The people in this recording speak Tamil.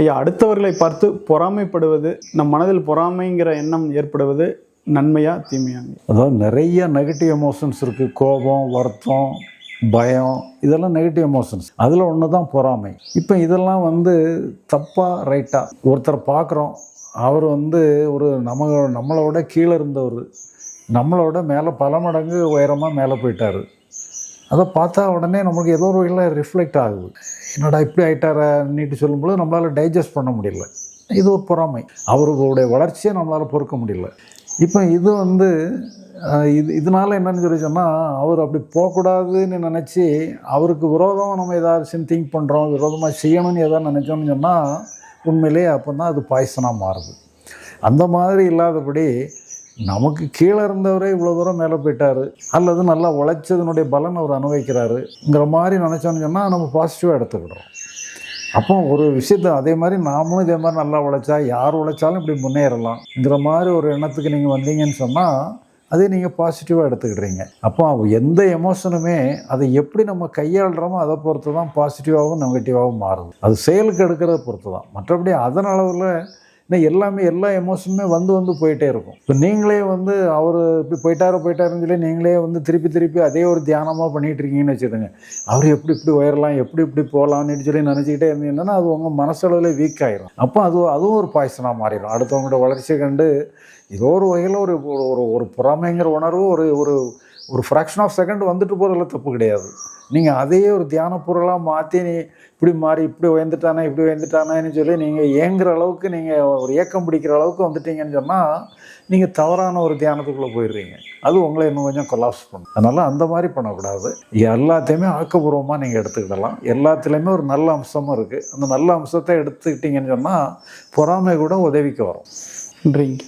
ஐயா அடுத்தவர்களை பார்த்து பொறாமைப்படுவது நம் மனதில் பொறாமைங்கிற எண்ணம் ஏற்படுவது நன்மையா தீமையாங்க அதாவது நிறைய நெகட்டிவ் எமோஷன்ஸ் இருக்குது கோபம் வருத்தம் பயம் இதெல்லாம் நெகட்டிவ் எமோஷன்ஸ் அதில் ஒன்று தான் பொறாமை. இப்போ இதெல்லாம் வந்து தப்பாக ரைட்டாக ஒருத்தரை பார்க்குறோம். அவர் வந்து ஒரு நம்ம நம்மளோட கீழே இருந்தவர். நம்மளோட மேலே பல மடங்கு உயரமாக மேலே போயிட்டார். அதை பார்த்தா உடனே நமக்கு ஏதோ ஒரு வகையில் ரிஃப்ளெக்ட் ஆகுது. என்னடா இப்படி ஆயிட்டாரன்னுட்டு சொல்லும்போது நம்மளால் டைஜஸ்ட் பண்ண முடியல. இது ஒரு பொறாமை. அவர்களுடைய வளர்ச்சியை நம்மளால் பொறுக்க முடியல. இப்போ இது வந்து இது இதனால் என்னன்னு சொல்லி சொன்னால் அவர் அப்படி போகக்கூடாதுன்னு நினச்சி அவருக்கு விரோதம் நம்ம ஏதாச்சும் திங்க் பண்ணுறோம் விரோதமாக செய்யணும்னு எதாவது நினச்சோம்னு சொன்னால் உண்மையிலேயே அப்போ தான் அது பாய்சனாக மாறுது. அந்த மாதிரி இல்லாதபடி நமக்கு கீழே இருந்தவரே இவ்வளோ தூரம் மேலே போயிட்டாரு. அல்லது நல்லா உழைச்சதுனுடைய பலன் அவர் அனுபவிக்கிறாருங்கிற மாதிரி நினச்சோன்னு சொன்னால் நம்ம பாசிட்டிவாக எடுத்துக்கிடுறோம். அப்போ ஒரு விஷயத்த அதே மாதிரி நாமளும் இதே மாதிரி நல்லா உழைச்சா யார் உழைச்சாலும் இப்படி முன்னேறலாம்ங்கிற மாதிரி ஒரு எண்ணத்துக்கு நீங்கள் வந்தீங்கன்னு சொன்னால் அதே நீங்கள் பாசிட்டிவாக எடுத்துக்கிடுறீங்க. அப்போ எந்த எமோஷனுமே அதை எப்படி நம்ம கையாளுறோமோ அதை பொறுத்து தான் பாசிட்டிவாகவும் நெகட்டிவாகவும் மாறுது. அது செயலுக்கு எடுக்கிறத பொறுத்து தான் மற்றபடி அதன் அளவில் இன்னும் எல்லாமே எல்லா எமோஷனுமே வந்து வந்து போயிட்டே இருக்கும். இப்போ நீங்களே வந்து அவர் இப்படி போயிட்டாரோ போயிட்டாருன்னு சொல்லி நீங்களே வந்து திருப்பி திருப்பி அதே ஒரு தியானமாக பண்ணிகிட்டு இருக்கீங்கன்னு வச்சுருங்க அவர் எப்படி இப்படி உயரலாம் எப்படி இப்படி போகலான்னு சொல்லி நினச்சிக்கிட்டே இருந்தீங்கன்னா அது உங்கள் மனசளவில் வீக் ஆயிரும். அப்போ அது அதுவும் ஒரு பாய்சனாக மாறிடும் அடுத்தவங்களோட வளர்ச்சியை கண்டு ஏதோ ஒரு வகையில் ஒரு ஒரு- ஒரு ஒரு பொறாமைங்கிற உணர்வு ஒரு ஒரு ஒரு ஃப்ராக்ஷன் ஆஃப் செகண்ட் வந்துட்டு போகிறதுல தப்பு கிடையாது. நீங்கள் அதையே ஒரு தியான பொருளாக மாற்றி நீ இப்படி மாறி இப்படி உயர்ந்துட்டானே இப்படி உயர்ந்துட்டானேன்னு சொல்லி நீங்கள் ஏங்குற அளவுக்கு நீங்கள் ஒரு ஏக்கம் பிடிக்கிற அளவுக்கு வந்துட்டீங்கன்னு சொன்னால் நீங்கள் தவறான ஒரு தியானத்துக்குள்ளே போயிடுறீங்க. அது உங்களை இன்னும் கொஞ்சம் கொலாப்ஸ் பண்ணும். அதனால் அந்த மாதிரி பண்ணக்கூடாது. எல்லாத்தையுமே ஆக்கப்பூர்வமாக நீங்கள் எடுத்துக்கிடலாம். எல்லாத்துலேயுமே ஒரு நல்ல அம்சமும் இருக்குது அந்த நல்ல அம்சத்தை எடுத்துக்கிட்டீங்கன்னு சொன்னால் பொறாமை கூட உதவிக்கு வரும். நன்றிங்க.